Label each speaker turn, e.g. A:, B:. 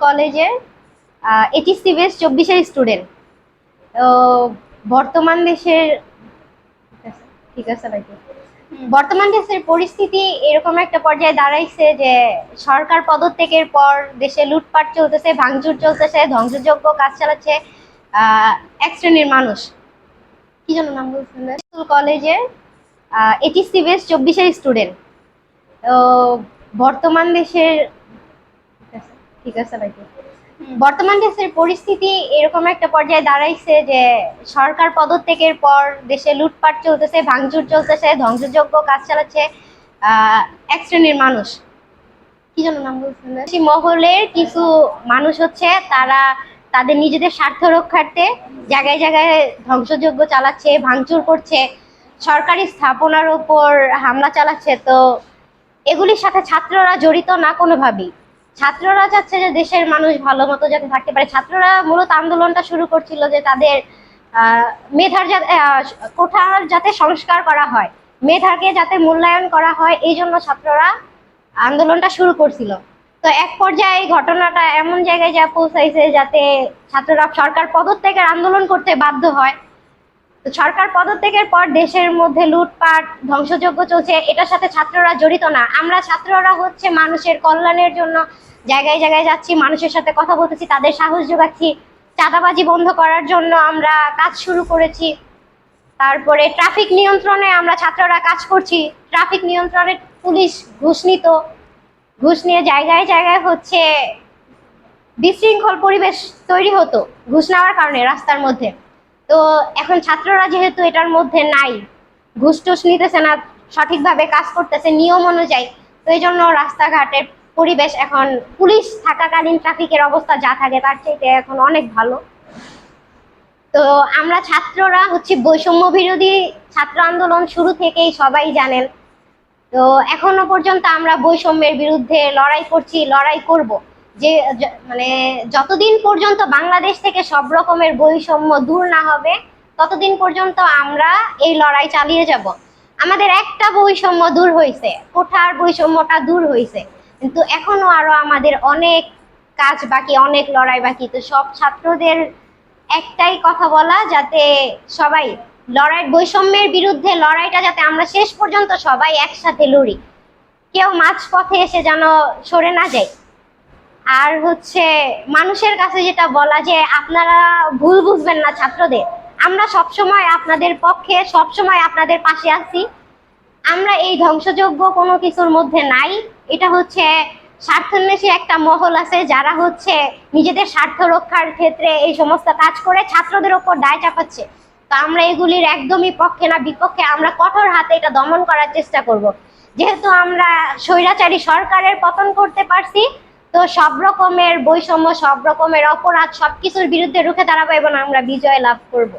A: কলেজের HSC base চব্বিশের student তো বর্তমান দেশের ঠিক আছে নাকি বর্তমান দেশের পরিস্থিতি এরকম একটা পর্যায়ে দাঁড়াইছে যে সরকার পদত্যাগের পর দেশে লুটপাট চলতেছে ভাঙচুর চলতেছে ধ্বংসযোগ্য কাজ চালাচ্ছে আহ, এক শ্রেণির মানুষ। কি যেন নাম বলছেন স্কুল কলেজের এইচএসসি বেস চব্বিশের স্টুডেন্ট তো বর্তমান দেশের ঠিক আছে নাকি? বর্তমান দেশের পরিস্থিতি এরকম একটা পর্যায়ে দাঁড়াইছে যে সরকার পদত্যাগের পর দেশে লুটপাট চলতেছে ভাঙচুর চলতেছে ধ্বংসযোগ্য কাজ চালাচ্ছে আহ, এক শ্রেণির মানুষ। কি যেন নাম বলছেন? মহলের কিছু মানুষ হচ্ছে তারা তাদের নিজেদের স্বার্থ রক্ষার্থে জায়গায় জায়গায় ধ্বংসযজ্ঞ চালাচ্ছে ভাঙচুর করছে সরকারি স্থাপনার ওপর হামলা চালাচ্ছে। তো এগুলির সাথে ছাত্ররা জড়িত না কোনোভাবেই? ছাত্ররা চাচ্ছে যে দেশের মানুষ ভালো মতো যাতে থাকতে পারে। ছাত্ররা মূলত আন্দোলনটা শুরু করছিল যে তাদের মেধার যাতে কোঠার যাতে সংস্কার করা হয়, মেধাকে যাতে মূল্যায়ন করা হয়, এই জন্য ছাত্ররা আন্দোলনটা শুরু করছিল। তো এক পর্যায়ে এই ঘটনাটা এমন জায়গায় যা পৌঁছাইছে যাতে ছাত্ররা সরকার পদত্যাগের আন্দোলন করতে বাধ্য হয়। তো সরকার পদত্যাগের পর দেশের মধ্যে লুটপাট, ধ্বংসযজ্ঞ চলছে, এটার সাথে ছাত্ররা জড়িত না। আমরা ছাত্ররা হচ্ছে মানুষের কল্যাণের জন্য জায়গায় জায়গায় যাচ্ছি, মানুষের সাথে কথা বলতেছি, তাদের সাহস যোগাচ্ছি, চাঁদাবাজি বন্ধ করার জন্য আমরা কাজ শুরু করেছি। তারপরে ট্রাফিক নিয়ন্ত্রণে আমরা ছাত্ররা কাজ করছি। ট্রাফিক নিয়ন্ত্রণে পুলিশ ঘুষ নিত। ঘুষ নিয়ে জায়গায় জায়গায় হচ্ছে বিশৃঙ্খল পরিবেশ তৈরি হতো, ঘুষ নেওয়ার কারণে রাস্তার মধ্যে। তো এখন ছাত্ররা যেহেতু এটার মধ্যে নাই ঘুষ টুস নিতেছে না, সঠিকভাবে কাজ করতেছে নিয়ম অনুযায়ী, তো এই জন্য রাস্তাঘাটের পরিবেশ এখন পুলিশ থাকাকালীন ট্রাফিকের অবস্থা যা থাকে তার চাইতে এখন অনেক ভালো। তো আমরা ছাত্ররা হচ্ছে বৈষম্য বিরোধী ছাত্র আন্দোলন শুরু থেকেই সবাই জানেন। তো এখনও পর্যন্ত আমরা বৈষম্যের বিরুদ্ধে লড়াই করছি, লড়াই করব। য- মানে যতদিন পর্যন্ত বাংলাদেশ থেকে সব রকমের বৈষম্য দূর না হবে, ততদিন পর্যন্ত আমরা এই লড়াই চালিয়ে যাব। আমাদের একটা বৈষম্য দূর হয়েছে কোঠার বৈষম্যটা দূর হয়েছে কিন্তু এখনও আরও আমাদের অনেক কাজ বাকি, অনেক লড়াই বাকি। তো সব ছাত্রদের একটাই কথা বলা, যাতে সবাই লড়াই বৈষম্যের বিরুদ্ধে লড়াইটা যাতে আমরা শেষ পর্যন্ত সবাই একসাথে লড়ি। কেউ মাঝপথে এসে যেন সরে না যায়। আর হচ্ছে মানুষের কাছে যেটা বলা যে আপনারা ভুল বুঝবেন না ছাত্রদের। আমরা সবসময় আপনাদের পক্ষে, সবসময় আপনাদের পাশে আছি। আমরা এই ধ্বংসযোগ্য কোনো কিছুর মধ্যে নাই। এটা হচ্ছে স্বার্থন্বেষী একটা মহল আছে যারা হচ্ছে নিজেদের স্বার্থ রক্ষার ক্ষেত্রে এই সমস্ত কাজ করে ছাত্রদের ওপর দায় চাপাচ্ছে। তো আমরা এগুলির একদমই পক্ষে না, বিপক্ষে আমরা কঠোর হাতে এটা দমন করার চেষ্টা করব। যেহেতু আমরা স্বৈরাচারী সরকারের পতন করতে পারছি তো সব রকমের বৈষম্য, সব রকমের অপরাধ সবকিছুর বিরুদ্ধে রুখে দাঁড়াবো এবং আমরা বিজয় লাভ করব।